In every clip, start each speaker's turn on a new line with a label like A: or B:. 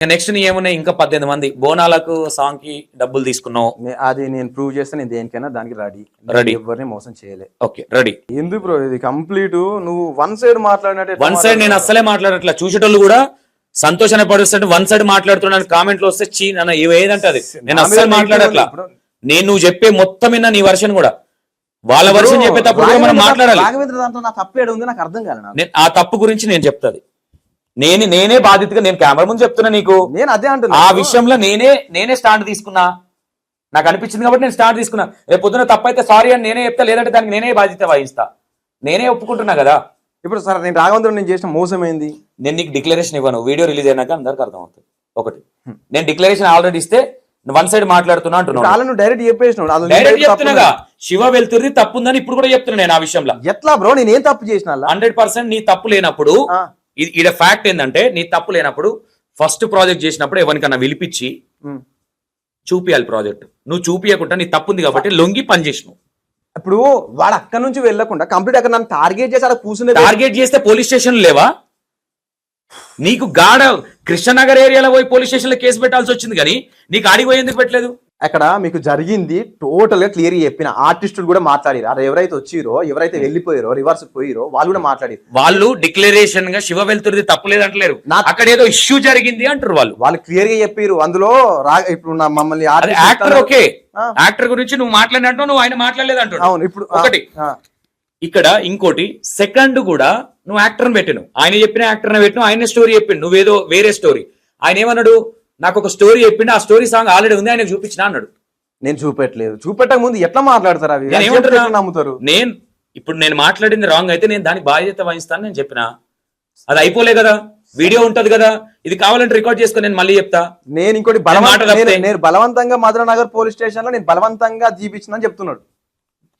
A: Next నీ ఏమున్నాయి? ఇంకా పద్దెనిమిది మంది. బోనాలకు సాంగ్కి డబ్బులు తీసుకున్నావు.
B: అది నేను ప్రూవ్ చేస్తే నేను దేనికైనా దానికి రెడీ.
A: Ready.
B: ఎవరిని మోసం చేయలే.
A: Okay ready.
B: ఎందుకు బ్రో ఇది? కంప్లీట్ నువ్వు వన్ సైడ్ మాట్లాడినట్టు
A: వన్ సైడ్ నేను అస్సలే మాట్లాడట్లా. చూసేటోళ్ళు కూడా సంతోషాన్ని పడుస్తుంటే వన్ సైడ్ మాట్లాడుతున్నాను కామెంట్లు వస్తే చీ నన్ను ఇవి ఏదంటే అది. నేను అస్సలు మాట్లాడట్లా. నేను నువ్వు చెప్పే మొత్తం విన్నా నీ వర్షన్ కూడా. వాళ్ళ వర్షన్ చెప్పేటప్పుడు మనం మాట్లాడాలి.
B: దాంట్లో నా ఉంది నాకు అర్థం
A: ఆ తప్పు గురించి నేను చెప్తాది. నేను నేనే బాధితుగా నేను కెమెరా ముందు చెప్తున్నా నీకు.
B: నేను అదే అంటున్నా.
A: ఆ విషయంలో నేనే నేనే స్టాండ్ తీసుకున్నా. నాకు అనిపించింది కాబట్టి నేను స్టాండ్ తీసుకున్నా. రేపు పొద్దున తప్పైతే సారీ అని నేనే చెప్తా లేదంటే దానికి నేనే బాధ్యత వహిస్తా. నేనే ఒప్పుకుంటున్నా కదా.
B: ఇప్పుడు సార్ నేను రాఘవేంద్ర నేను చేసిన మోసం ఏంది?
A: నేను నీకు డిక్లరేషన్ ఇవ్వను. వీడియో రిలీజ్ అయినాక అందరికి అర్థమవుతుంది. ఒకటి. నేను డిక్లరేషన్ ఆల్రెడీ ఇస్తే వన్ సైడ్ మాట్లాడుతున్నా అంటున్నాను
B: డైరెక్ట్ చెప్పేసినావు. అది నీ
A: డైరెక్ట్ చెప్తున్నాగా శివ వెళ్తుంది తప్పుందని ఇప్పుడు కూడా చెప్తున్నా నేను ఆ విషయంలో.
B: ఎట్లా బ్రో? నేను ఏం తప్పు చేసిన?
A: హండ్రెడ్ పర్సెంట్ నీ తప్పు లేనప్పుడు ఈడ ఫ్యాక్ట్ ఏంటంటే నీ తప్పు లేనప్పుడు ఫస్ట్ ప్రాజెక్ట్ చేసినప్పుడు ఎవరికన్నా పిలిపించి
B: ఉమ్.
A: చూపియాలి ప్రాజెక్ట్ నువ్వు చూపియకుండా నీ తప్పుంది కాబట్టి లొంగి పని చేసినావు.
B: ఇప్పుడు వాడు అక్కడ నుంచి వెళ్ళకుండా కంప్లీట్ అక్కడ నన్ను టార్గెట్ చేసి అక్కడ కూర్చునే
A: టార్గెట్ చేస్తే పోలీస్ స్టేషన్ లేవా? నీకు గాడ కృష్ణనగర్ ఏరియాలో పోయి పోలీస్ స్టేషన్లో కేసు పెట్టాల్సి వచ్చింది కానీ నీకు ఆడికి పోయి ఎందుకు పెట్టలేదు?
B: అక్కడ మీకు జరిగింది టోటల్గా క్లియర్ చెప్పిన ఆర్టిస్టులు కూడా మాట్లాడారు. అరే ఎవరైతే వచ్చిరో ఎవరైతే వెళ్ళిపోయారో రివర్స్ పోయిరో వాళ్ళు కూడా మాట్లాడారు.
A: వాళ్ళు డిక్లరేషన్గా శివ వెళ్తున్నది తప్పులేదు అంటలేరు అక్కడ ఏదో ఇష్యూ జరిగింది అంటారు వాళ్ళు.
B: వాళ్ళు క్లియర్గా చెప్పారు. అందులో ఇప్పుడు మమ్మల్ని
A: యాక్టర్. ఓకే. యాక్టర్ గురించి నువ్వు మాట్లాడినట్టు నువ్వు ఆయన మాట్లాడలేదు అంటాడు
B: అవును ఇప్పుడు
A: ఒకటి. ఇక్కడ ఇంకోటి సెకండ్ కూడా నువ్వు యాక్టర్ పెట్టిను ఆయన చెప్పిన యాక్టర్ పెట్టిన ఆయన స్టోరీ చెప్పిండు. నువ్వేదో వేరే స్టోరీ ఆయన ఏమన్నాడు? నాకు ఒక స్టోరీ చెప్పిండు ఆ స్టోరీ సాంగ్ ఆల్రెడీ ఉంది ఆయన చూపించిన అన్నాడు.
B: నేను చూపెట్టలేదు. చూపెట్టక ముందు ఎట్లా మాట్లాడతారు అవి?
A: నేను ఏమంటున్నా?
B: నమ్ముతారు?
A: నేను ఇప్పుడు నేను మాట్లాడింది రాంగ్ అయితే నేను దానికి బాధ్యత వహిస్తాను నేను చెప్పిన. అది అయిపోలే కదా. వీడియో ఉంటది కదా. ఇది కావాలంటే రికార్డ్ చేసుకొని నేను మళ్ళీ చెప్తా.
B: నేను ఇంకోటి
A: మాట
B: బలవంత
A: తప్పితే.
B: నేను- నేను బలవంతంగా మధురనగర్ పోలీస్ స్టేషన్లో నేను బలవంతంగా జీపించిన చెప్తున్నాడు.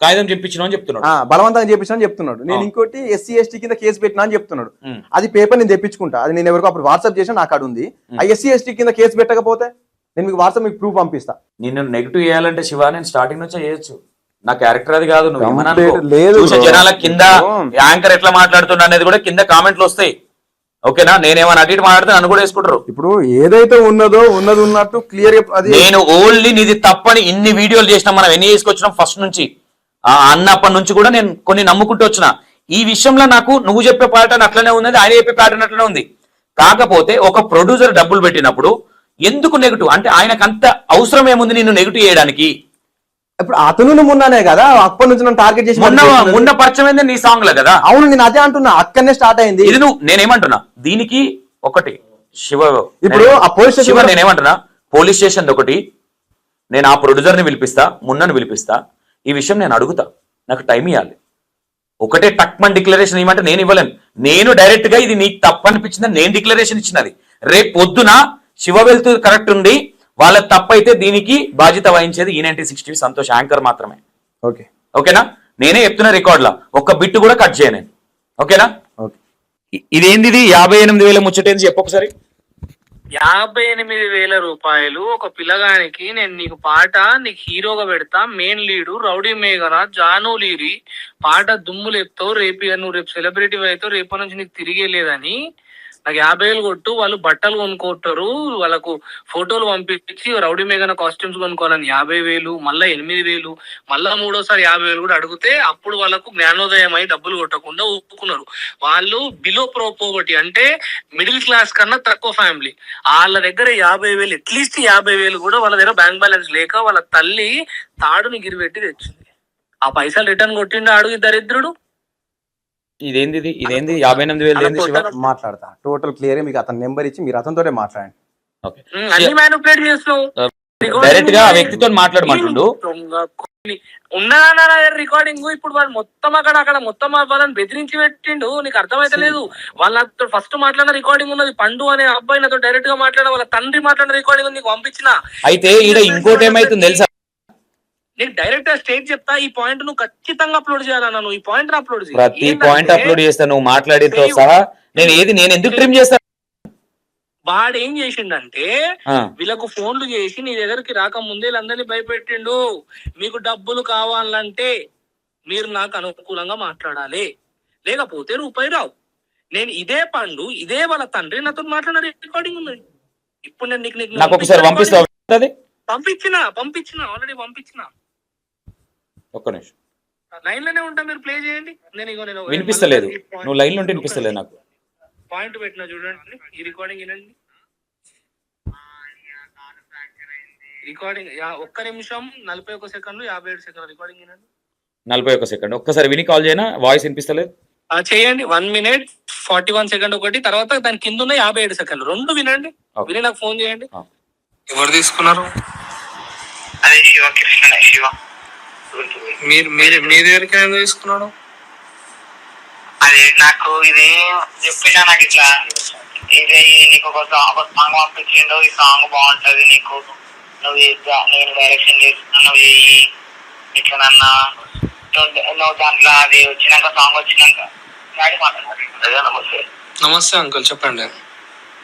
A: కాగితం చెప్పించిన అని చెప్తున్నాడు.
B: బలవంతంగా చేపించిన చెప్తున్నాడు. నేను. ఇంకోటి ఎస్సీ ఎస్టీ కింద కేసు పెట్టినా అని చెప్తున్నాడు. అది పేపర్ నేను తెప్పించుకుంటా. అది నేను ఎవరికో అప్పుడు వాట్సాప్ చేసిన నాకు అక్కడ ఉంది. ఆ ఎస్సీ ఎస్టీ కింద కేసు పెట్టకపోతే నేను మీకు వాట్సాప్ మీకు ప్రూఫ్ పంపిస్తా.
A: నిన్ను నెగిటివ్ చేయాలంటే శివ నేను స్టార్టింగ్ నుంచే చేయొచ్చు. నా క్యారెక్టర్ అది కాదు నువ్వు. జనాల కింద. యాంకర్ ఎట్లా మాట్లాడుతున్నా అనేది కూడా కింద కామెంట్లు వస్తాయి. ఓకేనా? నేనేమన్నా అటు ఇటు మాట్లాడితే నన్ను కూడా వేసుకుంటారు.
B: ఇప్పుడు ఏదైతే ఉన్నదో ఉన్నది ఉన్నట్టు క్లియర్ అది
A: నేను ఓన్లీ నీది తప్పని ఇన్ని వీడియోలు చేసినా మనం ఎన్ని చేసుకొచ్చినాం? ఫస్ట్ నుంచి. అన్నప్పటి నుంచి కూడా నేను కొన్ని నమ్ముకుంటూ వచ్చిన. ఈ విషయంలో నాకు నువ్వు చెప్పే ప్యాటర్న్ అట్లనే ఉన్నది ఆయన చెప్పే ప్యాటర్న్ అట్లనే ఉంది. కాకపోతే ఒక ప్రొడ్యూసర్ డబ్బులు పెట్టినప్పుడు ఎందుకు నెగిటివ్ అంటే ఆయనకు అంత అవసరం ఏముంది నిన్ను నెగిటివ్ చేయడానికి?
B: ఇప్పుడు అతను మొన్ననే కదా అప్పటి నుంచి నన్ను టార్గెట్ చేసి
A: మొన్న. మొన్న పరిచయం అయింది నీ సాంగ్లో కదా?
B: అవును నేను అదే అంటున్నా. అక్కడనే స్టార్ట్ అయింది.
A: ఇది నువ్వు నేనేమంటున్నా? దీనికి ఒకటి శివ
B: ఇప్పుడు ఆ పోలీస్ స్టేషన్
A: నేనేమంటున్నా? పోలీస్ స్టేషన్ ఒకటి నేను ఆ ప్రొడ్యూసర్ని పిలిపిస్తా మున్నను పిలిపిస్తా. ఈ విషయం నేను అడుగుతా. నాకు టైం ఇవ్వాలి ఒకటే టక్మన్ డిక్లరేషన్ ఇవ్వమంటే నేను ఇవ్వలేను. నేను డైరెక్ట్గా ఇది నీకు తప్పు అనిపించిందని నేను డిక్లరేషన్ ఇచ్చినది. రేపు పొద్దున శివ వెళ్తూ కరెక్ట్ ఉంది వాళ్ళ తప్పు అయితే దీనికి బాధ్యత వహించేది ఈ నైన్టీ సిక్స్టీ సంతోష్ యాంకర్ మాత్రమే.
B: ఓకే.
A: ఓకేనా? నేనే చెప్తున్నా రికార్డ్ ఒక్క బిట్ కూడా కట్ చేయను ఓకేనా? ఇదేంది ఇది? యాభై ఎనిమిది వేల ముచ్చటేంది చెప్పు ఒకసారి.
C: యాభై ఎనిమిది వేల రూపాయలు ఒక పిల్లగానికి నేను నీకు పాట నీకు హీరోగా పెడతా మెయిన్ లీడు రౌడీ మేఘన జాను లీరి పాట దుమ్ము ఎత్తావు రేపు నువ్వు రేపు సెలబ్రిటీ అవుతావు రేపటి నుంచి నీకు తిరిగే లేదని నాకు యాభై వేలు కొట్టు వాళ్ళు బట్టలు కొనుక్కుంటారు వాళ్ళకు ఫోటోలు పంపించి రౌడీ మేఘన కాస్ట్యూమ్స్ కొనుక్కోవాలని యాభై వేలు మళ్ళా ఎనిమిది వేలు మళ్ళా మూడోసారి యాభై వేలు కూడా అడిగితే అప్పుడు వాళ్ళకు జ్ఞానోదయం అయి డబ్బులు కొట్టకుండా ఒప్పుకున్నారు వాళ్ళు బిలో ప్రోపోవర్టీ అంటే మిడిల్ క్లాస్ కన్నా తక్కువ ఫ్యామిలీ వాళ్ళ దగ్గర యాభై వేలు అట్లీస్ట్ యాభై వేలు కూడా వాళ్ళ దగ్గర బ్యాంక్ బ్యాలెన్స్ లేక వాళ్ళ తల్లి తాడుని గిరిపెట్టి తెచ్చింది. ఆ పైసలు రిటర్న్ కొట్టిండు అడుగు దరిద్రుడు.
A: ఇదేంది ఇది ఇదేంది? యాభై ఎనిమిది వేలు ఏంది శివ?
B: మాట్లాడతా. టోటల్ క్లియర్ మీకు అతని నెంబర్ ఇచ్చి మీరు అతనితోనే మాట్లాడండి.
A: ఓకే.
C: అన్ని మ్యానుపులేట్ చేస్తావు.
A: డైరెక్ట్గా ఆ వ్యక్తితో మాట్లాడమంటుండు.
C: ఉన్నదన్న రికార్డింగ్ ఇప్పుడు వాళ్ళు మొత్తం అక్కడ అక్కడ మొత్తం వాళ్ళని బెదిరించి పెట్టిండు. నీకు అర్థమైతలేదు వాళ్ళతో ఫస్ట్ మాట్లాడిన రికార్డింగ్ ఉన్నది పండు అనే అబ్బాయి నాతో డైరెక్ట్గా మాట్లాడ వాళ్ళ తండ్రి మాట్లాడిన రికార్డింగ్ నీకు పంపించిన.
A: అయితే ఈడ ఇంకోటి ఏమైతుంది తెలుసా?
C: నీకు డైరెక్ట్గా స్టేట్ చెప్తా ఈ పాయింట్ నువ్వు ఖచ్చితంగా అప్లోడ్ చేయాలన్నా నువ్వు ఈ పాయింట్ అప్లోడ్ చేయి.
A: ప్రతి పాయింట్ అప్లోడ్ చేస్తా నువ్వు మాట్లాడితో సహా నేను ఏది నేను ఎందుకు ట్రిమ్ చేస్తా?
C: వాడు ఏం చేసిండంటే వీళ్ళకు ఫోన్లు చేసి నీ దగ్గరికి రాకముందే వీళ్ళందరినీ భయపెట్టిండు. మీకు డబ్బులు కావాలంటే మీరు నాకు అనుకూలంగా మాట్లాడాలి. లేకపోతే రూపాయి రావు. నేను ఇదే పండు ఇదే వాళ్ళ తండ్రి నాతో మాట్లాడిన రికార్డింగ్ ఉన్నది ఇప్పుడు నేను నీకు నీకు పంపించిన పంపించిన ఆల్రెడీ పంపించిన.
A: ఒక్క నిమిషం.
C: లైన్లోనే ఉంటా మీరు ప్లే చేయండి. నేను ఇగో నేను
A: వినిపిస్తలేదు. నువ్వు లైన్లో ఉంటే వినిపిస్తలేదు నాకు.
C: పాయింట్ పెట్టిన చూడండి. ఈ రికార్డింగ్ వినండి. రికార్డింగ్ ఒక్క నిమిషం నలభై ఒక్క సెకండ్లు యాభై ఏడు సెకండ్లు రికార్డింగ్ వినండి.
A: నలభై ఒక్క సెకండ్. ఒక్కసారి విని కాల్ చేయనా? వాయిస్ వినిపిస్తలేదు?
C: ఆ, చేయండి. One minute forty one second ఒకటి తర్వాత దాని కింద ఉన్న యాభై ఏడు సెకండ్లు. రెండు వినండి. విని నాకు ఫోన్ చేయండి. ఎవరు తీసుకున్నారు?
D: అదే శివ కృష్ణ శివ.
C: మీరు మీరు మీ దగ్గరికి ఎందుకు తీసుకున్నాడు?
D: అదే నాకు ఇది చెప్పినా నాకు ఇట్లా ఇది నీకు ఒక సాంగ్ ఒక సాంగ్ పంపించిండు ఈ సాంగ్ బాగుంటది నీకు. నువ్వు నేను డైరెక్షన్ చేస్తున్నా నువ్వు చెయ్యి ఇట్లా నన్న. నువ్వు దాంట్లో అది వచ్చినాక సాంగ్ వచ్చినాక. నమస్తే.
C: నమస్తే అంకుల్ చెప్పండి.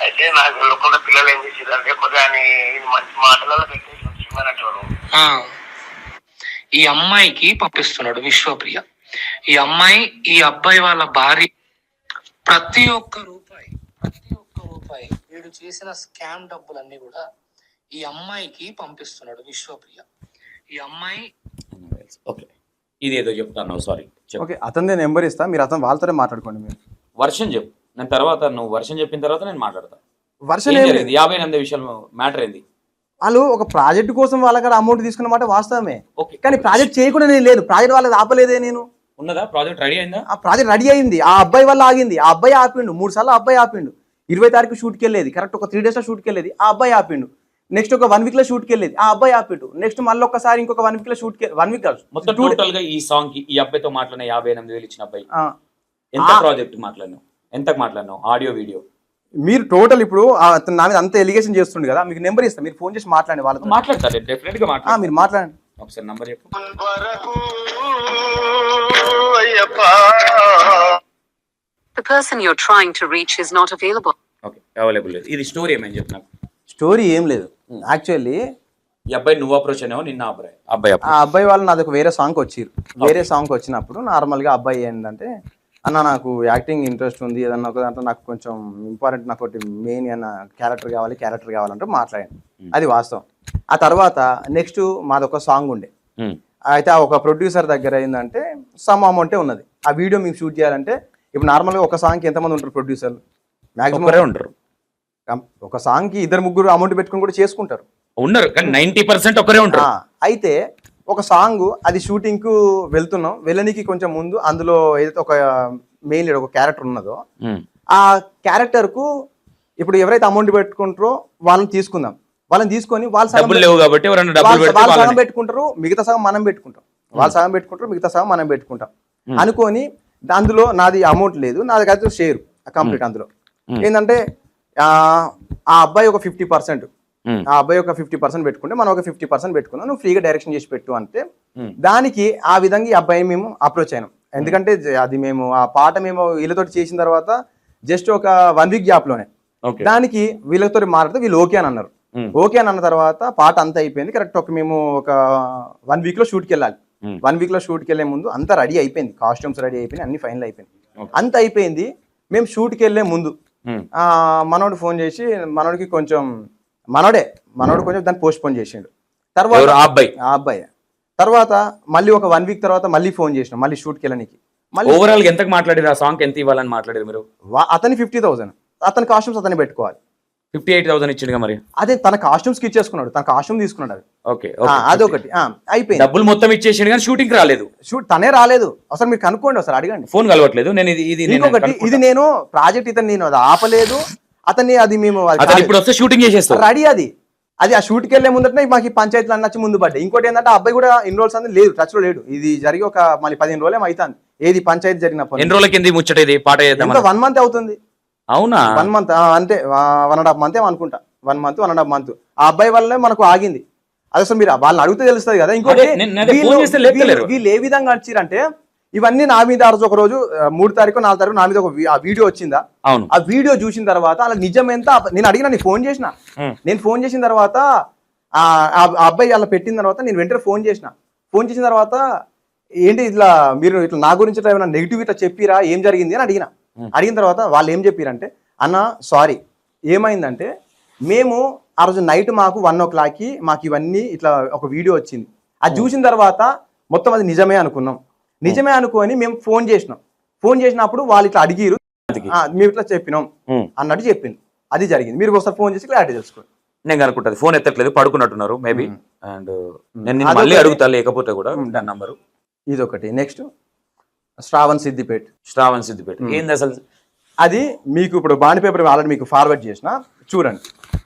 D: అయితే నాకు లోకంలో పిల్లలు ఏం చేసేది అంటే కొద్దిగా మంచి మాటలలో పెట్టేసి వచ్చిందన్నట్టు
C: ఆ. ఈ అమ్మాయికి పంపిస్తున్నాడు విశ్వప్రియ. ఈ అమ్మాయి ఈ అబ్బాయి వాళ్ళ భార్య ప్రతి ఒక్క రూపాయి ప్రతి ఒక్క రూపాయి వీడు చేసిన స్కామ్ డబ్బులన్నీ కూడా ఈ అమ్మాయికి పంపిస్తున్నాడు విశ్వప్రియ. ఈ అమ్మాయి
A: ఓకే ఇది ఏదో చెప్తాను సారీ
B: ఓకే అతనిదే నెంబర్ ఇస్తా మీరు అతను వాళ్ళతోనే మాట్లాడుకోండి మీరు.
A: వర్షం చెప్పు. నేను తర్వాత నువ్వు వర్షం చెప్పిన తర్వాత నేను మాట్లాడతా.
B: వర్షన్
A: ఏం
B: ఏం లేదు.
A: జరిగింది యాభై ఎనిమిది విషయం మ్యాటర్ ఏంది?
B: వాళ్ళు ఒక ప్రాజెక్ట్ కోసం వాళ్ళ అమౌంట్ తీసుకున్న మాట వాస్తవమే. కానీ ప్రాజెక్ట్ చేయకుండా నేను లేదు. ప్రాజెక్ట్ వాళ్ళది ఆపలేదే నేను.
A: ఉన్నదా? ప్రాజెక్ట్ రెడీ అయిందా?
B: ఆ ప్రాజెక్ట్ రెడీ అయింది. ఆ అబ్బాయి వల్ల ఆగింది. ఆ అబ్బాయి ఆపిండు. మూడు సార్లు అబ్బాయి ఆపిండు. ఇరవై తారీఖు షూట్కి వెళ్ళేది. కరెక్ట్ ఒక త్రీ డేస్లో షూట్కి వెళ్ళేది. ఆ అబ్బాయి ఆపిండు. నెక్స్ట్ ఒక వన్ వీక్లో షూట్కి వెళ్ళేది. ఆ అబ్బాయి ఆపిండు. నెక్స్ట్ మళ్ళీ ఒకసారి ఇంకొక వన్ వీక్లో షూట్కి వన్ వీక్
A: మొత్తం టోటల్గా ఈ సాంగ్కి ఈ అబ్బాయితో మాట్లాడిన యాభై ఎనిమిది వేలు ఇచ్చిన అబ్బాయి. ఎంత ప్రాజెక్ట్ మాట్లాడినావు? ఎంతకు మాట్లాడినావు? ఆడియో వీడియో
B: మీరు టోటల్ ఇప్పుడు అతను నా మీద అంత ఎలిగేషన్ చేస్తుండే కదా మీకు నెంబర్ ఇస్తా మీరు ఫోన్ చేసి మాట్లాడండి వాళ్ళతో.
A: మాట్లాడతారు డెఫినెట్గా
B: ఆ,
A: మాట్లాడు
B: మీరు మాట్లాడండి.
A: ఒకసారి నంబర్ చెప్పు.
E: The person you're trying to reach is not available.
A: Okay available లేదు. ఇది స్టోరీ ఏమని చెప్పు నాకు.
B: స్టోరీ ఏం లేదు. యాక్చువల్లీ
A: ఈ అబ్బాయి నువ్వు అప్రోచ్ అయినావు నిన్న అబ్బాయి? అబ్బాయి
B: ఆ
A: approach.
B: అబ్బాయి వాళ్ళు నాది ఒక వేరే సాంగ్ వచ్చిర్రు వేరే సాంగ్ వచ్చినప్పుడు నార్మల్గా అబ్బాయి ఏంటంటే అన్న నాకు యాక్టింగ్ ఇంట్రెస్ట్ ఉంది. ఏదన్నా ఒక దాంట్లో నాకు కొంచెం ఇంపార్టెంట్ నాకు ఒకటి మెయిన్ అన్న క్యారెక్టర్ కావాలి క్యారెక్టర్ కావాలంటే మాట్లాడాను. అది వాస్తవం. ఆ తర్వాత నెక్స్ట్ మాది ఒక సాంగ్ ఉండే. అయితే ఆ ఒక ప్రొడ్యూసర్ దగ్గర ఏంటంటే సమ్ అమౌంటే ఉన్నది. ఆ వీడియో మేము షూట్ చేయాలంటే ఇప్పుడు నార్మల్గా ఒక సాంగ్కి ఎంతమంది ఉంటారు ప్రొడ్యూసర్లు మ్యాక్సిమం
A: ఉంటారు.
B: ఒక సాంగ్కి ఇద్దరు ముగ్గురు అమౌంట్ పెట్టుకుని కూడా చేసుకుంటారు.
A: ఉన్నారు కానీ నైన్టీ పర్సెంట్ ఒక్కరే ఉంటారు.
B: అయితే ఒక సాంగ్ అది షూటింగ్కు వెళ్తున్నాం వెళ్ళనికి కొంచెం ముందు అందులో ఏదైతే ఒక మెయిన్ లీడ్ ఒక క్యారెక్టర్ ఉన్నదో. ఆ క్యారెక్టర్కు ఇప్పుడు ఎవరైతే అమౌంట్ పెట్టుకుంటారో వాళ్ళని తీసుకుందాం వాళ్ళని తీసుకొని వాళ్ళు సగం పెట్టుకుంటారు మిగతా సగం మనం పెట్టుకుంటాం వాళ్ళు సగం పెట్టుకుంటారు మిగతా సగం మనం పెట్టుకుంటాం. అనుకొని అందులో నాది అమౌంట్ లేదు నాది అయితే షేర్ కంప్లీట్ అందులో. ఏంటంటే ఆ ఆ అబ్బాయి ఒక ఫిఫ్టీ పర్సెంట్. ఆ అబ్బాయి ఒక ఫిఫ్టీ పర్సెంట్ పెట్టుకుంటే మనం ఒక ఫిఫ్టీ పర్సెంట్ పెట్టుకున్నాం నువ్వు ఫ్రీగా డైరెక్షన్ చేసి పెట్టు అంటే
A: Hmm.
B: దానికి ఆ విధంగా ఈ అబ్బాయి మేము అప్రోచ్ అయినాం. ఎందుకంటే జ- అది మేము ఆ పాట మేము వీళ్ళతో చేసిన తర్వాత జస్ట్ ఒక వన్ వీక్
A: గ్యాప్లోనే.
B: దానికి వీళ్ళతో మాట్లాడితే వీళ్ళు ఓకే అని అన్నారు.
A: Hmm.
B: ఓకే అని అన్న తర్వాత పాట అంతా అయిపోయింది. కరెక్ట్ ఒక మేము ఒక వన్ వీక్లో షూట్కి వెళ్ళాలి.
A: Hmm.
B: వన్ వీక్లో షూట్కి వెళ్ళే ముందు అంతా రెడీ అయిపోయింది. కాస్ట్యూమ్స్ రెడీ అయిపోయింది అన్ని ఫైనల్ అయిపోయింది. అంత అయిపోయింది. మేము షూట్కి వెళ్ళే ముందు మనోడు ఫోన్ చేసి మనోడికి కొంచెం మనోడే మనోడు కొంచెం దాన్ని పోస్ట్ పోన్ చేసిండు. తర్వాత
A: అబ్బాయి?
B: ఆ అబ్బాయి. తర్వాత మళ్ళీ ఒక వన్ వీక్ తర్వాత మళ్ళీ ఫోన్ చేసిన మళ్ళీ షూట్కి వెళ్ళడానికి మళ్ళీ
A: ఓవరాల్గా ఎంతకు మాట్లాడారు? ఆ సాంగ్ ఎంత ఇవ్వాలని మాట్లాడారు మీరు?
B: అతని ఫిఫ్టీ థౌసండ్ అతని కాస్ట్యూమ్స్ అతని పెట్టుకోవాలి.
A: ఫిఫ్టీ ఎయిట్ థౌసండ్ ఇచ్చిండుగా మరి?
B: అదే తన కాస్ట్యూమ్స్కి ఇచ్చేసుకున్నాడు తన కాస్ట్యూమ్ తీసుకున్నాడు అది.
A: ఓకే
B: అదొకటి అయిపోయింది.
A: డబ్బులు మొత్తం ఇచ్చేసిండు కానీ షూటింగ్ రాలేదు.
B: షూట్ తనే రాలేదు. అసలు మీరు కనుక్కోండి ఒకసారి అడగండి.
A: ఫోన్ కలవట్లేదు. నేను ఇది ఇది.
B: ఇది నేను ప్రాజెక్ట్ ఇతను నేను అది ఆపలేదు. అతన్ని అది మేము
A: ఇప్పుడు వస్తే షూటింగ్ చేసేస్తాం
B: రెడీ అది. అది ఆ షూట్కి వెళ్ళే ముందటనే మాకు పంచాయతీలు అన్నీ వచ్చి ముందు పడ్డాయి. ఇంకోటి ఏంటంటే ఆ అబ్బాయి కూడా ఇన్ని రోజులు అనేది లేదు టచ్లో లేడు. ఇది జరిగి ఒక మళ్ళీ పదిహేను రోజులు అవుతుంది ఏది పంచాయతీ జరిగినప్పుడు
A: ఎన్ని రోజుల కింద ముచ్చట ఇది? పాట
B: వన్ మంత్ అవుతుంది.
A: అవునా?
B: వన్ మంత్ అంతే. వన్ అండ్ హాఫ్ మంత్ అనుకుంటా. One month one and half month ఆ అబ్బాయి వల్లే మనకు ఆగింది. అది మీరు వాళ్ళని అడిగితే తెలుస్తుంది కదా. ఇంకోటి వీళ్ళు- ఏ విధంగా వచ్చిరంటే ఇవన్నీ నా మీద ఆ రోజు ఒక రోజు మూడు తారీఖు నాలుగు తారీఖు నా మీద ఒక ఆ వీడియో వచ్చిందా?
A: అవును.
B: ఆ వీడియో చూసిన తర్వాత అలా నిజం ఎంత నేను అడిగిన నేను ఫోన్ చేసిన. నేను ఫోన్ చేసిన తర్వాత ఆ అబ్బాయి అలా పెట్టిన తర్వాత నేను వెంటనే ఫోన్ చేసిన. ఫోన్ చేసిన తర్వాత ఏంటి ఇట్లా మీరు ఇట్లా నా గురించి ఇట్లా ఏమైనా నెగిటివ్ ఇట్లా చెప్పిరా? ఏం జరిగింది? అని అడిగిన. అడిగిన తర్వాత వాళ్ళు ఏం చెప్పిరంటే అన్న సారీ. ఏమైందంటే మేము ఆ రోజు నైట్ మాకు వన్ ఓ క్లాక్కి మాకు ఇవన్నీ ఇట్లా ఒక వీడియో వచ్చింది. అది చూసిన తర్వాత మొత్తం అది నిజమే అనుకున్నాం. నిజమే అనుకొని మేము ఫోన్ చేసినాం. ఫోన్ చేసినప్పుడు వాళ్ళు ఇట్లా అడిగిరు. "ఆ, మేము ఇట్లా చెప్పినాం. అన్నట్టు చెప్పింది అది జరిగింది. మీరు ఒకసారి ఫోన్ చేసి క్లారిటీ తెలుసుకోండి.
A: నేను కనుక్కుంటది. ఫోన్ ఎత్తట్లేదు పడుకున్నట్టున్నారు మేబీ. అండ్ నేను. మళ్ళీ అడుగుతా లేకపోతే కూడా దాని నంబరు.
B: ఇది ఒకటి నెక్స్ట్ శ్రావణ్ సిద్దిపేట్.
A: శ్రావణ్ సిద్దిపేట. ఏంది అసలు?
B: అది మీకు ఇప్పుడు బాండ్ పేపర్ ఆల్రెడీ మీకు ఫార్వర్డ్ చేసిన చూడండి.